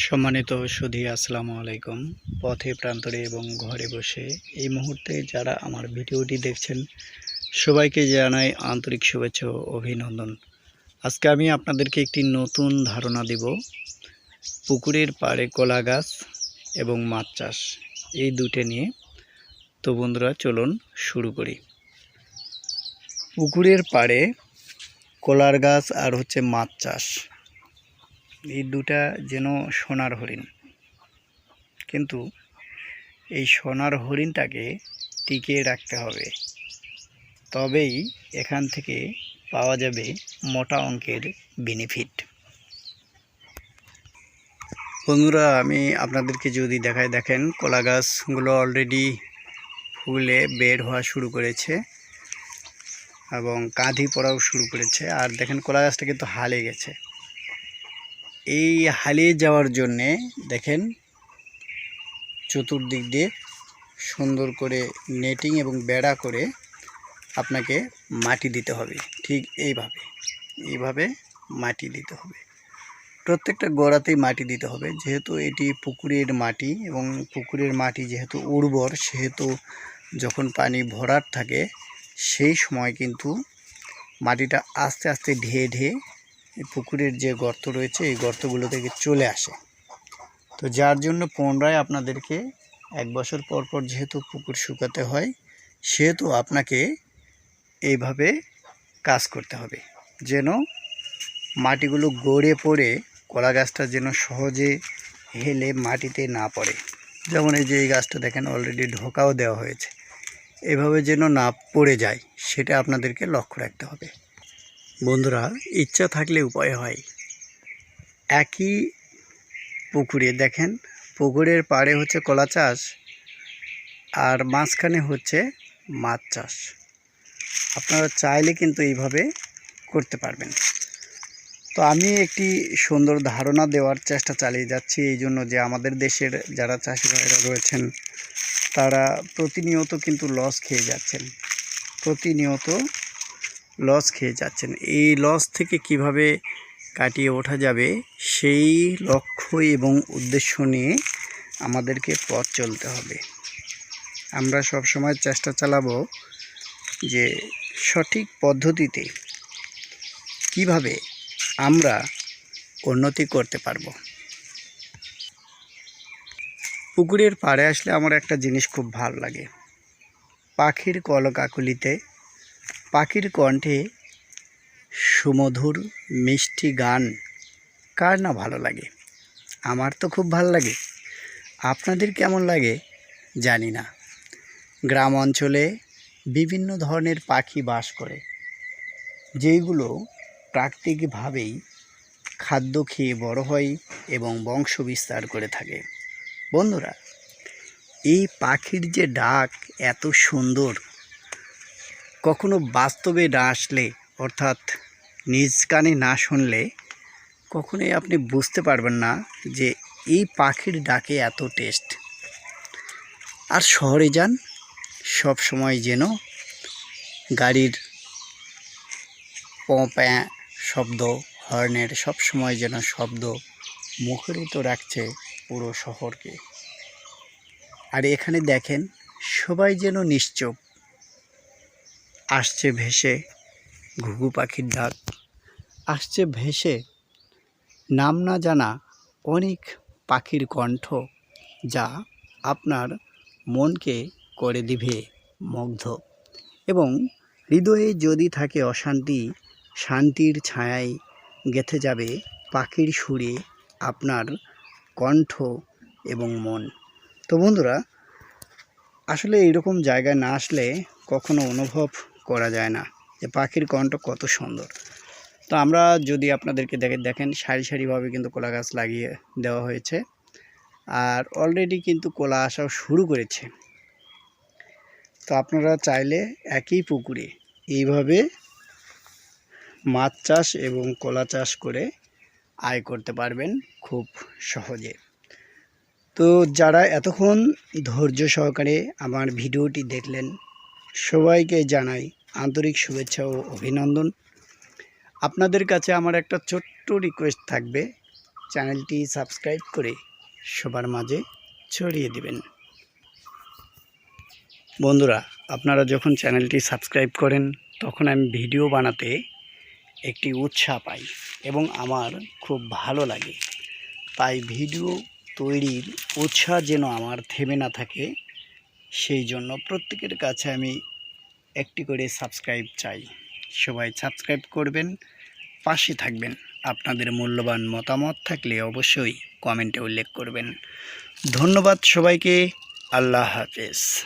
সম্মানিত সুধী, আসসালামু আলাইকুম। পথে প্রান্তরে এবং ঘরে বসে এই মুহূর্তে যারা আমার ভিডিওটি দেখছেন, সবাইকে জানাই আন্তরিক শুভেচ্ছা ও অভিনন্দন। আজকে আমি আপনাদেরকে একটি নতুন ধারণা দেব, পুকুরের পাড়ে কলা গাছ এবং মাছ চাষ। এই দুটো নিয়ে। তো বন্ধুরা, চলুন শুরু করি। পুকুরের পাড়ে কলার গাছ আর হচ্ছে মাছ চাষ। এই দুটা যেন সোনার হরিণ। কিন্তু এই সোনার হরিণটাকে টিকিয়ে রাখতে হবে। তবেই এখান থেকে পাওয়া যাবে মোটা অঙ্কের বেনিফিট বন্ধুরা, আমি আপনাদেরকে যদি দেখাই দেখেন, কলা গাছগুলো অলরেডি ফুলে বের হওয়া শুরু করেছে এবং কাঁধি পড়াও শুরু করেছে। আর দেখেন, কলা গাছটা কিন্তু হালে গেছে। এই হালিয়ে যাওয়ার জন্যে দেখেন চতুর্দিক দিয়ে সুন্দর করে নেটিং এবং বেড়া করে আপনাকে মাটি দিতে হবে। ঠিক এইভাবে এইভাবে মাটি দিতে হবে। প্রত্যেকটা গোড়াতেই মাটি দিতে হবে। যেহেতু এটি পুকুরের মাটি এবং পুকুরের মাটি যেহেতু উর্বর, সেহেতু যখন পানি ভরাট থাকে, সেই সময় কিন্তু মাটিটা আস্তে আস্তে ঢেয়ে ঢেয়ে পুকুরের যে গর্ত রয়েছে, এই গর্তগুলো থেকে চলে আসে। তো যার জন্য পুনরায় আপনাদেরকে এক বছর পর পর যেহেতু পুকুর শুকাতে হয়, সেহেতু আপনাকে এইভাবে কাজ করতে হবে। যেন মাটিগুলো গড়ে পড়ে, কলা গাছটা যেন সহজে হেলে মাটিতে না পড়ে। যেমন এই যে এই গাছটা দেখেন অলরেডি ঢোকাও দেওয়া হয়েছে। এভাবে যেন না পড়ে যায়, সেটা আপনাদেরকে লক্ষ্য রাখতে হবে। বন্ধুরা, ইচ্ছা থাকলে উপায় হয়। একই পুকুরে, দেখেন, পুকুরের পাড়ে হচ্ছে কলা চাষ আর মাঝখানে হচ্ছে মাছ চাষ। আপনারা চাইলে কিন্তু এইভাবে করতে পারবেন। তো আমি একটি সুন্দর ধারণা দেওয়ার চেষ্টা চালিয়ে যাচ্ছি এই জন্য যে আমাদের দেশের যারা চাষি ভাইরা রয়েছেন, তারা প্রতিনিয়ত কিন্তু লস খেয়ে যাচ্ছেন। প্রতিনিয়ত লস খেয়ে যাচ্ছেন। এই লস থেকে কীভাবে কাটিয়ে ওঠা যাবে সেই লক্ষ্য এবং উদ্দেশ্য নিয়ে আমাদেরকে পথ চলতে হবে। আমরা সব সময় চেষ্টা চালাবো যে সঠিক পদ্ধতিতে কীভাবে আমরা উন্নতি করতে পারব। পুকুরের পাড়ে আসলে আমার একটা জিনিস খুব ভালো লাগে। পাখির কলকাকুলিতে পাখির কণ্ঠে সুমধুর, মিষ্টি গান, কার না ভালো লাগে? আমার তো খুব ভালো লাগে। আপনাদের কেমন লাগে? জানি না। গ্রাম অঞ্চলে বিভিন্ন ধরনের পাখি বাস করে, যেইগুলো প্রাকৃতিকভাবেই খাদ্য খেয়ে বড় হয় এবং বংশ বিস্তার করে থাকে। বন্ধুরা, এই পাখির যে ডাক এত সুন্দর কখনো বাস্তবে না আসলে, অর্থাৎ নিজ কানে না শুনলে, কখনোই আপনি বুঝতে পারবেন না যে এই পাখির ডাকে এত টেস্ট আর শহরে যান, সব সময় যেন গাড়ির প্যাঁ শব্দ, হর্নের সব সময় যেন শব্দ মুখরিত রাখছে পুরো শহরকে। আর এখানে দেখেন, সবাই যেন নিশ্চুপ। আসছে ভেসে ঘুঘু পাখির ডাক। আসছে ভেসে নাম না জানা অনেক পাখির কণ্ঠ যা আপনার মনকে করে দিবে মুগ্ধ এবং হৃদয়ে যদি থাকে অশান্তি, শান্তির ছায়ায় গেথে যাবে পাখির সুরে আপনার কণ্ঠ এবং মন। তো বন্ধুরা, আসলে এইরকম জায়গায় না আসলে কখনো অনুভব করা যায় না। যে পাখির কণ্ঠ কত সুন্দর। তো আমরা যদি আপনাদেরকে দেখে, দেখেন সারি সারিভাবে কিন্তু কলা গাছ লাগিয়ে দেওয়া হয়েছে। আর অলরেডি কিন্তু কলা আসাও শুরু করেছে। তো আপনারা চাইলে একই পুকুরে এইভাবে মাছ চাষ এবং কলা চাষ করে আয় করতে পারবেন খুব সহজে। তো যারা এতক্ষণ ধৈর্য সহকারে আমার ভিডিওটি দেখলেন, সবাইকে জানাই আন্তরিক শুভেচ্ছা ও অভিনন্দন। আপনাদের কাছে আমার একটা ছোট্ট রিকোয়েস্ট থাকবে। চ্যানেলটি সাবস্ক্রাইব করে সবার মাঝে ছড়িয়ে দিবেন। বন্ধুরা, আপনারা যখন চ্যানেলটি সাবস্ক্রাইব করেন, তখন আমি ভিডিও বানাতে একটি উৎসাহ পাই এবং আমার খুব ভালো লাগে। তাই ভিডিও তৈরির উৎসাহ যেন আমার থেমে না থাকে, সেই জন্য প্রত্যেকের কাছে আমি একটি করে সাবস্ক্রাইব চাই। সবাই সাবস্ক্রাইব করবেন, পাশে থাকবেন। আপনাদের মূল্যবান মতামত থাকলে অবশ্যই কমেন্টে উল্লেখ করবেন। ধন্যবাদ সবাইকে, আল্লাহ হাফেজ।